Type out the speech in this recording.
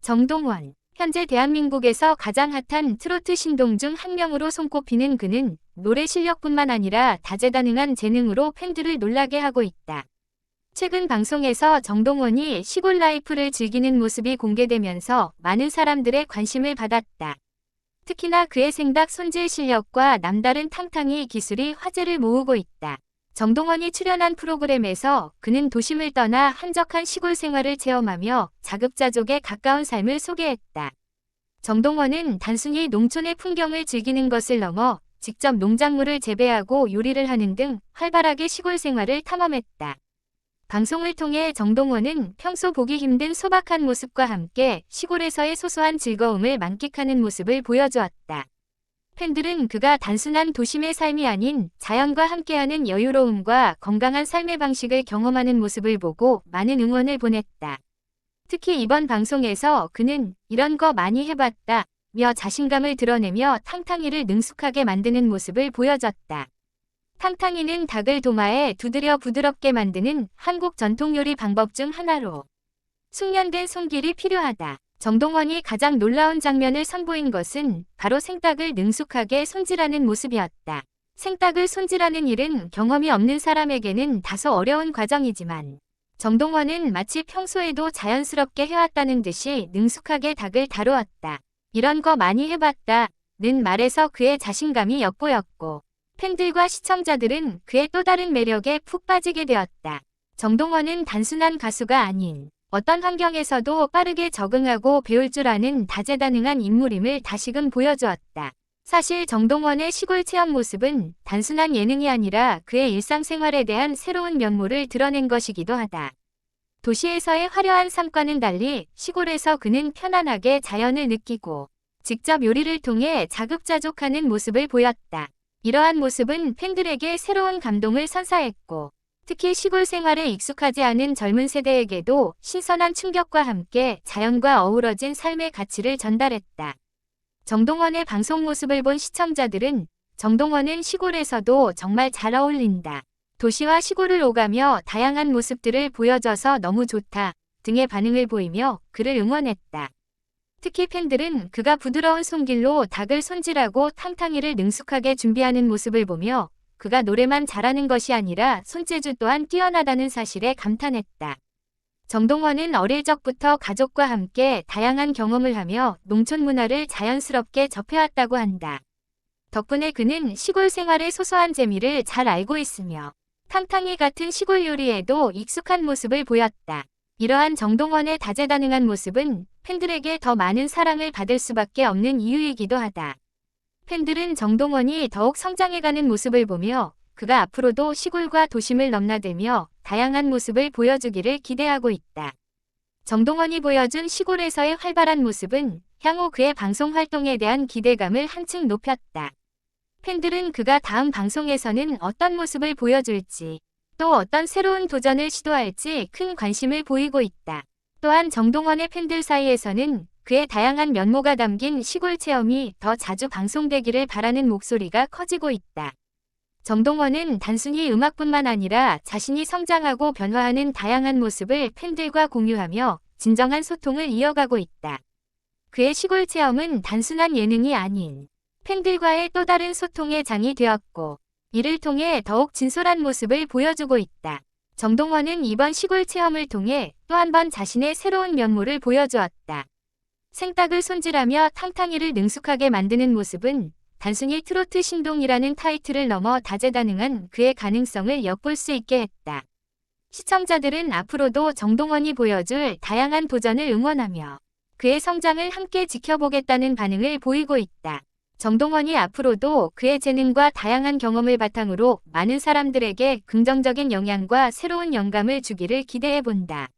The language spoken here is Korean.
정동원. 현재 대한민국에서 가장 핫한 트로트 신동 중 한 명으로 손꼽히는 그는 노래 실력뿐만 아니라 다재다능한 재능으로 팬들을 놀라게 하고 있다. 최근 방송에서 정동원이 시골 라이프를 즐기는 모습이 공개되면서 많은 사람들의 관심을 받았다. 특히나 그의 생닭 손질 실력과 남다른 탕탕이 기술이 화제를 모으고 있다. 정동원이 출연한 프로그램에서 그는 도심을 떠나 한적한 시골 생활을 체험하며 자급자족에 가까운 삶을 소개했다. 정동원은 단순히 농촌의 풍경을 즐기는 것을 넘어 직접 농작물을 재배하고 요리를 하는 등 활발하게 시골 생활을 탐험했다. 방송을 통해 정동원은 평소 보기 힘든 소박한 모습과 함께 시골에서의 소소한 즐거움을 만끽하는 모습을 보여주었다. 팬들은 그가 단순한 도심의 삶이 아닌 자연과 함께하는 여유로움과 건강한 삶의 방식을 경험하는 모습을 보고 많은 응원을 보냈다. 특히 이번 방송에서 그는 이런 거 많이 해봤다 며 자신감을 드러내며 탕탕이를 능숙하게 만드는 모습을 보여줬다. 탕탕이는 닭을 도마에 두드려 부드럽게 만드는 한국 전통 요리 방법 중 하나로 숙련된 손길이 필요하다. 정동원이 가장 놀라운 장면을 선보인 것은 바로 생닭을 능숙하게 손질하는 모습이었다. 생닭을 손질하는 일은 경험이 없는 사람에게는 다소 어려운 과정이지만 정동원은 마치 평소에도 자연스럽게 해왔다는 듯이 능숙하게 닭을 다루었다. 이런 거 많이 해봤다. 는 말에서 그의 자신감이 엿보였고 팬들과 시청자들은 그의 또 다른 매력에 푹 빠지게 되었다. 정동원은 단순한 가수가 아닌 어떤 환경에서도 빠르게 적응하고 배울 줄 아는 다재다능한 인물임을 다시금 보여주었다. 사실 정동원의 시골 체험 모습은 단순한 예능이 아니라 그의 일상생활에 대한 새로운 면모를 드러낸 것이기도 하다. 도시에서의 화려한 삶과는 달리 시골에서 그는 편안하게 자연을 느끼고 직접 요리를 통해 자급자족하는 모습을 보였다. 이러한 모습은 팬들에게 새로운 감동을 선사했고 특히 시골 생활에 익숙하지 않은 젊은 세대에게도 신선한 충격과 함께 자연과 어우러진 삶의 가치를 전달했다. 정동원의 방송 모습을 본 시청자들은 정동원은 시골에서도 정말 잘 어울린다. 도시와 시골을 오가며 다양한 모습들을 보여줘서 너무 좋다 등의 반응을 보이며 그를 응원했다. 특히 팬들은 그가 부드러운 손길로 닭을 손질하고 탕탕이를 능숙하게 준비하는 모습을 보며 그가 노래만 잘하는 것이 아니라 손재주 또한 뛰어나다는 사실에 감탄했다. 정동원은 어릴 적부터 가족과 함께 다양한 경험을 하며 농촌 문화를 자연스럽게 접해왔다고 한다. 덕분에 그는 시골 생활의 소소한 재미를 잘 알고 있으며 탕탕이 같은 시골 요리에도 익숙한 모습을 보였다. 이러한 정동원의 다재다능한 모습은 팬들에게 더 많은 사랑을 받을 수밖에 없는 이유이기도 하다. 팬들은 정동원이 더욱 성장해가는 모습을 보며 그가 앞으로도 시골과 도심을 넘나들며 다양한 모습을 보여주기를 기대하고 있다. 정동원이 보여준 시골에서의 활발한 모습은 향후 그의 방송 활동에 대한 기대감을 한층 높였다. 팬들은 그가 다음 방송에서는 어떤 모습을 보여줄지 또 어떤 새로운 도전을 시도할지 큰 관심을 보이고 있다. 또한 정동원의 팬들 사이에서는 그의 다양한 면모가 담긴 시골 체험이 더 자주 방송되기를 바라는 목소리가 커지고 있다. 정동원은 단순히 음악뿐만 아니라 자신이 성장하고 변화하는 다양한 모습을 팬들과 공유하며 진정한 소통을 이어가고 있다. 그의 시골 체험은 단순한 예능이 아닌 팬들과의 또 다른 소통의 장이 되었고 이를 통해 더욱 진솔한 모습을 보여주고 있다. 정동원은 이번 시골 체험을 통해 또 한 번 자신의 새로운 면모를 보여주었다. 생닭을 손질하며 탕탕이를 능숙하게 만드는 모습은 단순히 트로트 신동이라는 타이틀을 넘어 다재다능한 그의 가능성을 엿볼 수 있게 했다. 시청자들은 앞으로도 정동원이 보여줄 다양한 도전을 응원하며 그의 성장을 함께 지켜보겠다는 반응을 보이고 있다. 정동원이 앞으로도 그의 재능과 다양한 경험을 바탕으로 많은 사람들에게 긍정적인 영향과 새로운 영감을 주기를 기대해 본다.